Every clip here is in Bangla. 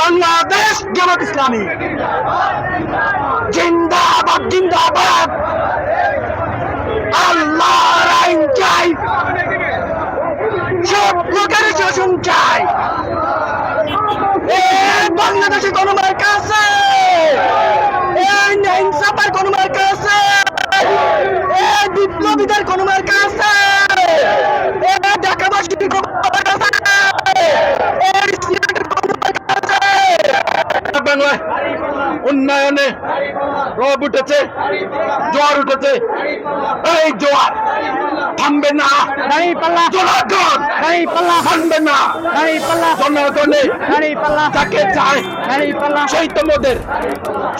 বাংলাদেশ জামাত ইসলামী। জিন্দাবাদ জিন্দাবাদ। আল্লাহ আইন চাই সব লোকের শাসন চাই এ বাংলাদেশে কোনো মার্কা আছে এই ইনসাফের কোনো মার্কা আছে এই বিপ্লবীদের কোনো মার্কা আছে এ ঢাকাবাসীর কোনো মার্কা আছে এই সিলেটের কোনো মার্কা আছে বাংলায় উন্নয়নে রব উঠেছে জোয়ার উঠেছে। এই জোয়ার। থামবে না দাঁড়িয়ে পাল্লা জনগণ দাঁড়িয়ে পাল্লা থামবে না দাঁড়িয়ে পাল্লা জনগণে দাঁড়িয়ে পাল্লা যাকে চায় দাঁড়িয়ে পাল্লা সেই তোমাদের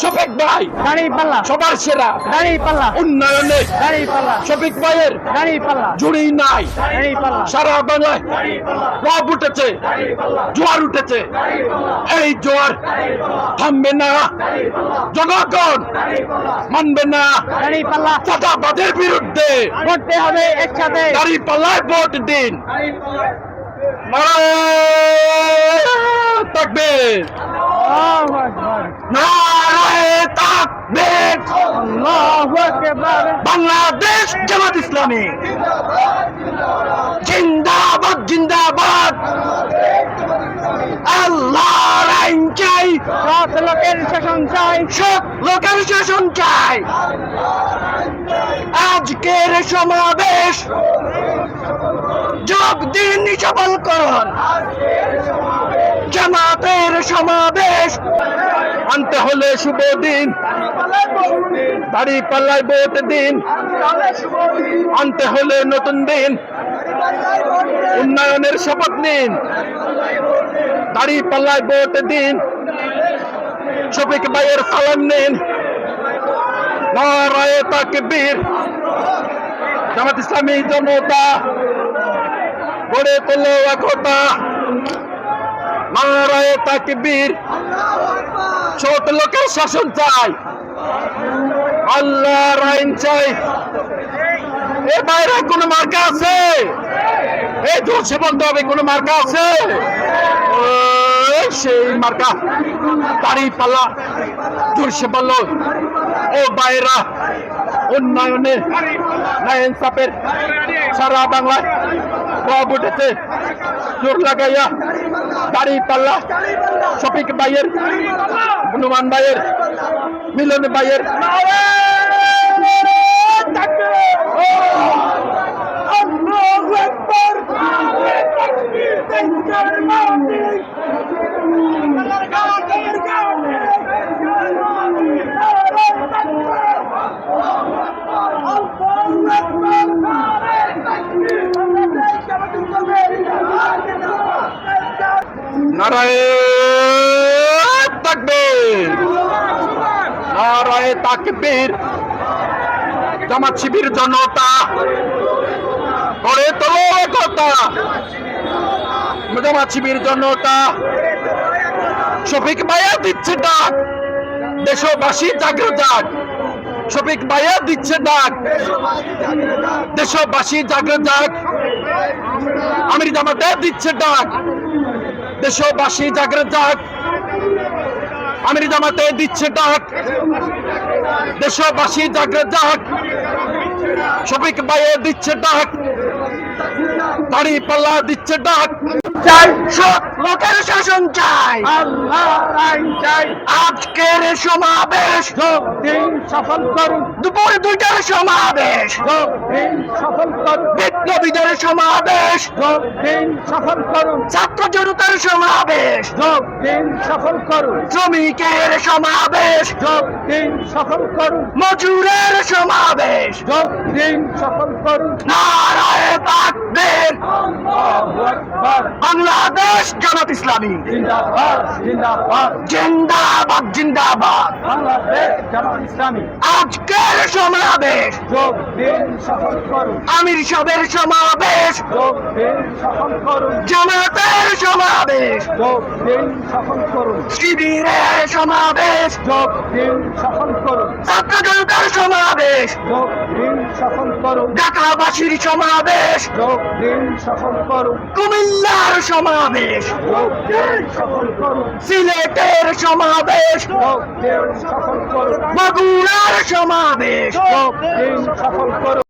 শফিক ভাই দাঁড়িয়ে পাল্লা সবার সেরা পাল্লা উন্নয়নে পাল্লা শফিক ভাইয়ের পাল্লা জুড়ি নাই পাল্লা সারা বাংলায় রব উঠেছে জোয়ার উঠেছে এই জোয়ার থামবে না জনগণ মানবে না পাল্লা চাঁদাবাদের বিরুদ্ধে করতে হবে একসাথে। দাড়ি পাল্লায় ভোট দিন। আল্লাহু তাকবীর। আল্লাহু আকবার। বাংলাদেশ জামাত ইসলামী। জিন্দাবাদ জিন্দাবাদ। চাই লোকের শাসন চাই। সব লোকের শাসন চাই। আজকের সমাবেশ যোগ দিন সফল করুন। জামাতের সমাবেশ আনতে হলে শুভ দিন। দাড়ি পাল্লায় ভোট দিন। আনতে হলে নতুন দিন। উন্নয়নের শপথ নিন। দাড়ি পাল্লায় বোট দিন। শফিক ভাইয়ের সালাম নিন। নারায়ে তাকবীর। জামাত ইসলামী জনতা গড়ে তোলো একতা। নারায়ে তাকবীর। ছোট লোকের শাসন চাই। আল্লাহর আইন চাই। এ বাইরে কোনো মার্কা আছে? এই জোরসে বলতে হবে, কোনো মার্কা আছে? সেই মার্কা, দাড়ি পাল্লা, জোরসে বলল, ও বাইরা উন্নয়নে না ইনসাফের সারা বাংলায় সব উঠেছে। জোর লাগাইয়া দাড়ি পাল্লা, শফিক ভাইয়ের, হনুমান ভাইয়ের, মিলন ভাইয়ের নারায়ে তাকবীর। নারায়ে তাকবীর। জামাত শিবির জনতা। করে তোলো একতা। জামাত শিবির জনতা। শফিক ভাইয়া দিচ্ছে ডাক। দেশবাসী জাগ্রত যাক। শফিক ভাইয়া দিচ্ছে ডাক। দেশবাসী জাগ্রত যাক। আমির জামাতে দিচ্ছে ডাক। দেশবাসী জাগ্রত ডাক আমির জামাতে দিচ্ছে ডাক। দেশবাসী জাগ্রত ডাক শফিক ভাইয়ে দিচ্ছে ডাক। দাড়ি পাল্লা দিচ্ছে ডাক। চাই সব লোকের শাসন চাই। আল্লাহর আইন চাই। আজকের সমাবেশ। দিন সফল করুন দুপুর দুইটার সমাবেশ। দিন সফল করুন বিপ্লবীদের সমাবেশ। দিন সফল করুন ছাত্র জনতার সমাবেশ। দিন সফল করুন শ্রমিকের সমাবেশ। দিন সফল করুন মজুরের সমাবেশ। দিন সফল করুন নারায়ে তাকবীর আকবার বাংলাদেশ জামাত ইসলামী। জিন্দাবাদ জিন্দাবাদ। আজকের সমাবেশ। দিন আমির সবের সমাবেশ। দিন জামাতের সমাবেশ। যোগ দিন সফল করুন। শিবিরের সমাবেশ। যোগ দিন সফল করুন। ছাত্র জনতার সমাবেশ। যোগ দিন সফল করুন। ঢাকাবাসীর সমাবেশ। যোগ যোগ দিন সফল করুন। কুমিল্লার সমাবেশ। যোগ দিন সফল করুন। সিলেটের সমাবেশ। যোগ দিন সফল করুন। বগুড়ার সমাবেশ। যোগ দিন সফল করুন।